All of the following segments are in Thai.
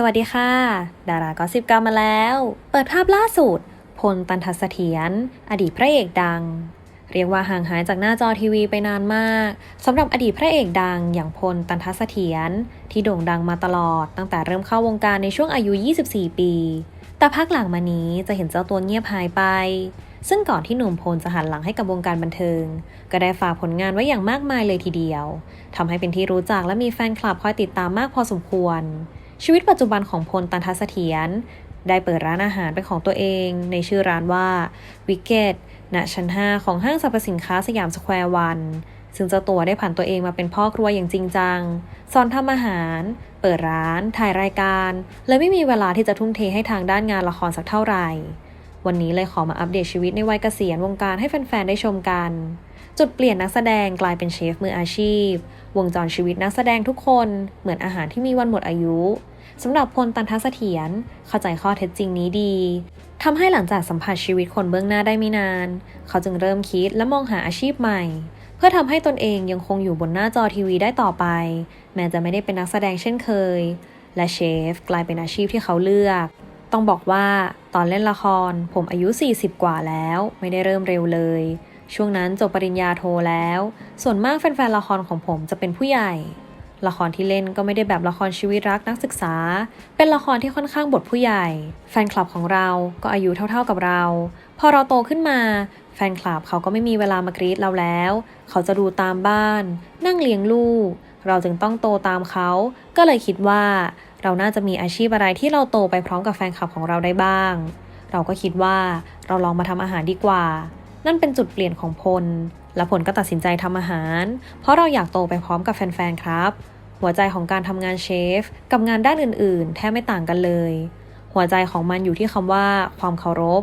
สวัสดีค่ะ ดารากอสิบกลับมาแล้ว เปิดภาพล่าสุด พลตันทัศเสถียรอดีตพระเอกดัง เรียกว่าห่างหายจากหน้าจอทีวีไปนานมากสำหรับอดีตพระเอกดังอย่างพลตันทัศเสถียรที่โด่งดังมาตลอด ตั้งแต่เริ่มเข้าวงการในช่วงอายุ 24 ปี แต่พักหลังมานี้จะเห็นเจ้าตัวเงียบหายไป ซึ่งก่อนที่หนุ่มพลจะหันหลังให้กับวงการบันเทิง ก็ได้ฝากผลงานไว้อย่างมากมายเลยทีเดียวทำให้เป็นที่รู้จักและมีแฟนคลับคอยติดตามมากพอสมควร ชีวิตปัจจุบันของพลตันทัศเถียรได้เปิดร้านอาหารเป็นของตัวเอง ในชื่อร้านว่าวิกเกตณชั้น 5 ของห้างสรรพสินค้าสยามสแควร์วัน ซึ่งเจ้าตัวได้ผ่านตัวเองมาเป็นพ่อครัวอย่างจริงจัง สอนทำอาหาร เปิดร้าน ถ่ายรายการ เลยไม่มีเวลาที่จะทุ่มเทให้ทางด้านงานละครสักเท่าไหร่ วันนี้เลยขอมาอัปเดตชีวิตในวัยเกษียณวงการให้แฟนๆได้ชมกัน จุดเปลี่ยนนักแสดงกลายเป็นเชฟมืออาชีพ วงจรชีวิตนักแสดงทุกคนเหมือนอาหารที่มีวันหมดอายุสำหรับพลตันทัศเถียรเข้าใจข้อเท็จจริงนี้ดีทำให้หลังจากสัมผัสชีวิตคนเบื้องหน้าได้ไม่นาน เขาจึงเริ่มคิดและมองหาอาชีพใหม่ เพื่อทำให้ตนเองยังคงอยู่บนหน้าจอทีวีได้ต่อไป แม้จะไม่ได้เป็นนักแสดงเช่นเคย และเชฟกลายเป็นอาชีพที่เขาเลือก ต้องบอกว่าตอนเล่นละครผมอายุ 40 กว่าแล้ว ไม่ได้เริ่มเร็วเลย ช่วงนั้นจบปริญญาโทแล้ว ส่วนมากแฟนๆละครของผมจะเป็นผู้ใหญ่ ละครที่เล่นก็ไม่ได้แบบละครชีวิตรักนักศึกษา เป็นละครที่ค่อนข้างบทผู้ใหญ่ แฟนคลับของเราก็อายุเท่าๆกับเรา พอเราโตขึ้นมา แฟนคลับเขาก็ไม่มีเวลามากรีดเราแล้ว เขาจะดูตามบ้าน นั่งเลี้ยงลูก เราจึงต้องโตตามเขา ก็เลยคิดว่า เราน่าจะมีอาชีพอะไรที่เราโตไปพร้อมกับแฟนคลับของเราได้บ้าง เราก็คิดว่าเราลองมาทำอาหารดีกว่า นั่นเป็นจุดเปลี่ยนของพล และผลก็ตัดสินใจทำอาหาร เพราะเราอยากโตไปพร้อมกับแฟนๆครับ หัวใจของการทำงานเชฟ กับงานด้านอื่นๆ แทบไม่ต่างกันเลย หัวใจของมันอยู่ที่คำว่า ความเคารพ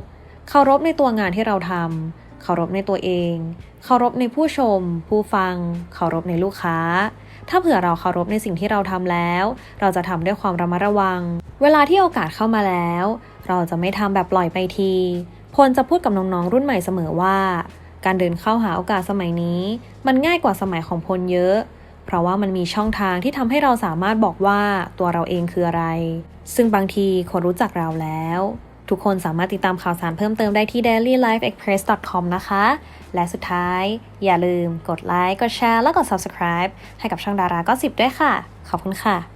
เคารพในตัวงานที่เราทำเคารพในตัวเอง เคารพในผู้ชม ผู้ฟัง เคารพในลูกค้าถ้าเผื่อเราเคารพในสิ่งที่เราทำแล้ว เราจะทำด้วยความระมัดระวัง เวลาที่โอกาสเข้ามาแล้ว เราจะไม่ทำแบบปล่อยไปที พลจะพูดกับน้องๆรุ่นใหม่เสมอว่า การเดินเข้าหาโอกาสสมัยนี้ มันง่ายกว่าสมัยของพลเยอะ เพราะว่ามันมีช่องทางที่ทำให้เราสามารถบอกว่าตัวเราเองคืออะไร ซึ่งบางทีคนรู้จักเราแล้ว ทุกคนสามารถติดตามข่าวสารเพิ่มเติมได้ที่ dailylifeexpress.com นะคะ และสุดท้าย อย่าลืมกดไลค์กดแชร์และกด subscribe ให้กับช่องดาราก็สิบด้วยค่ะ ขอบคุณค่ะ